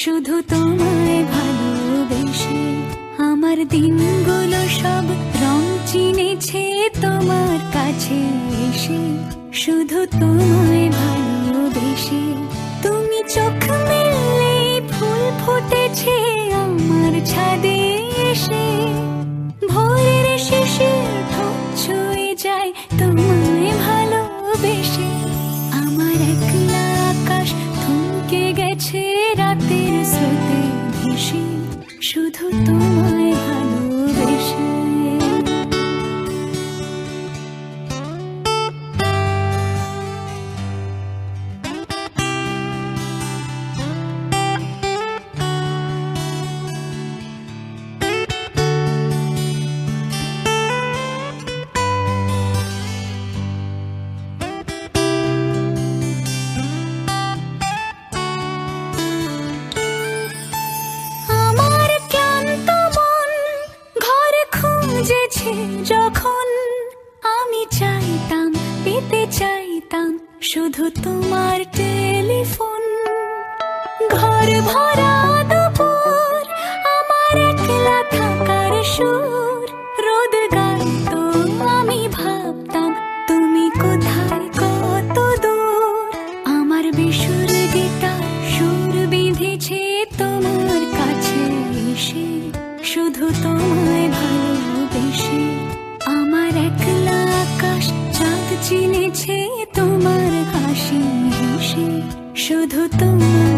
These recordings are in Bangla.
শুধু তোমায় ভালোবেসে আমার দিনগুলো সব রং চিনেছে তোমার কাছে এসে। শুধু তোমায় ভালোবেসে তুমি চোখ মেললে ফুল ফুটেছে আমার ছাদে এসে। ভোরের শেষে ঠোঁট ছুঁয়ে যায় শুধু তোমায় খুঁজেছে যখন আমি চাইতাম, পেতে চাইতাম শুধু তোমার টেলিফোন। ঘর ভরা দুপুর, আমার একলা থাকার সুর। রোদ গাইতো, আমি ভাবতাম, তুমি কোথায় কত দূর? আমার বেসুর গীতার সুর বিঁধেছে তোমার কাছে এসে। শুধু তোমায় ভালোবেসে আমার একলা আকাশ চাঁদ চিনেছে তোমার হাসি হেসে শুধু তোমায়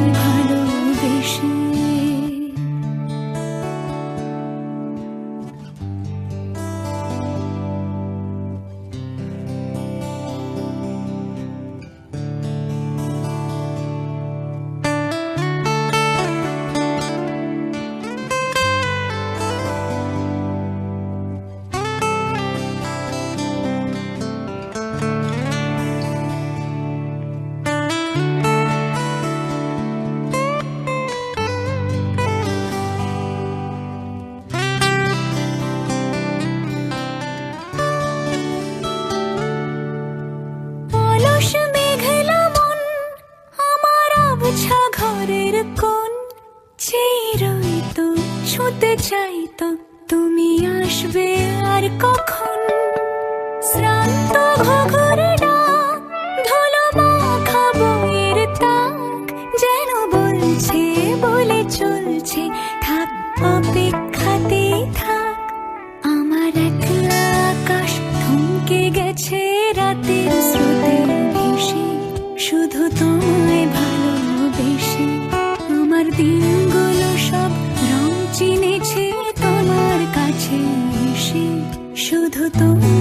ছুতে চাইতো তুমি আসবে আর কখন? শ্রান্ত তাক, যেন বলছে, বলে চলছে আমার গেছে রাতের শুধু তোমায় রং চিনেছে